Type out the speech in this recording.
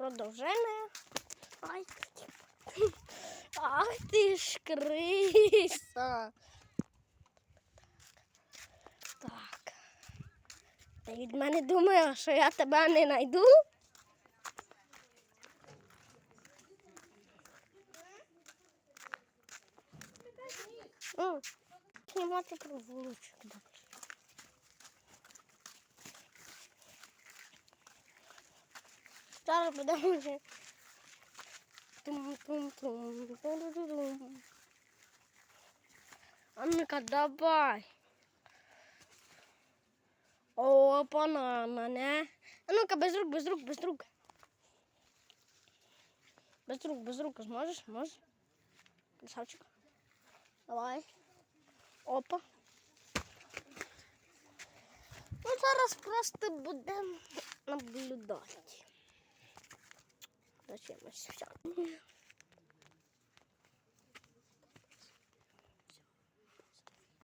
Продовжение. Ай, Ах ти ж криса. Так. Ти від мене думаєш, що я тебе не знайду? Знімати проволочок. добре. Зараз будемо вже. Тум-тум-тум. А ну-ка, давай. О, банана, не? А ну-ка, без рук, без рук, без рук. Без рук, без рук, зможеш? Можеш? Красавчик. Давай. Опа. Ну, зараз просто будемо наблюдати. 的什么小。